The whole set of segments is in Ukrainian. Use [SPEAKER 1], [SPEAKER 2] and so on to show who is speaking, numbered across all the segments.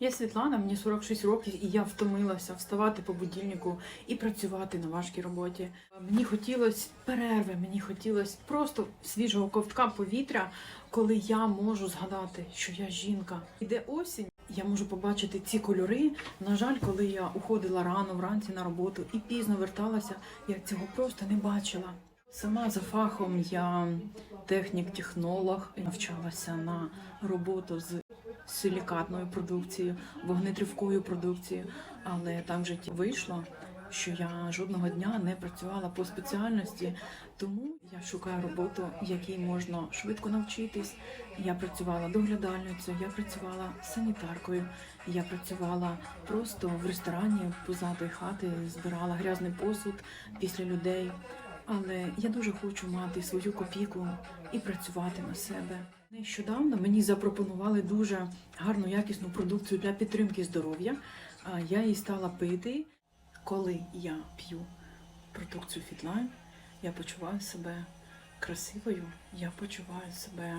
[SPEAKER 1] Я Світлана, мені 46 років, і я втомилася вставати по будильнику і працювати на важкій роботі. Мені хотілося перерви, мені хотілося просто свіжого ковтка повітря, коли я можу згадати, що я жінка. Іде осінь, я можу побачити ці кольори. На жаль, коли я уходила рано вранці на роботу і пізно верталася, я цього просто не бачила. Сама за фахом я технік-технолог, навчалася на роботу з силікатною продукцією, вогнетривкою продукцією, але так в вийшло, що я жодного дня не працювала по спеціальності, тому я шукаю роботу, якій можна швидко навчитись. Я працювала доглядальницею, я працювала санітаркою, я працювала просто в ресторані позаду хати, збирала грязний посуд після людей. Але я дуже хочу мати свою копійку і працювати на себе. Нещодавно мені запропонували дуже гарну якісну продукцію для підтримки здоров'я. А я її стала пити. Коли я п'ю продукцію Fitline, я почуваю себе красивою, я почуваю себе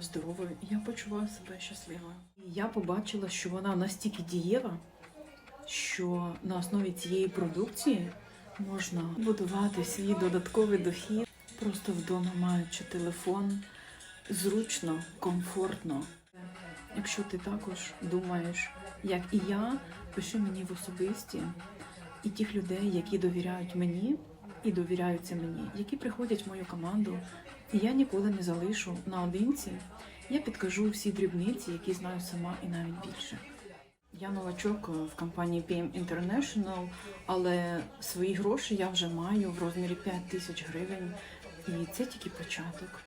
[SPEAKER 1] здоровою, я почуваю себе щасливою. І я побачила, що вона настільки дієва, що на основі цієї продукції можна будувати свій додатковий дохід, просто вдома маючи телефон, зручно, комфортно. Якщо ти також думаєш, як і я, пиши мені в особисті і тих людей, які довіряють мені і довіряються мені, які приходять в мою команду, і я ніколи не залишу наодинці. Я підкажу всі дрібниці, які знаю сама і навіть більше. Я новачок в компанії PM International, але свої гроші я вже маю в розмірі 5 тисяч гривень, і це тільки початок.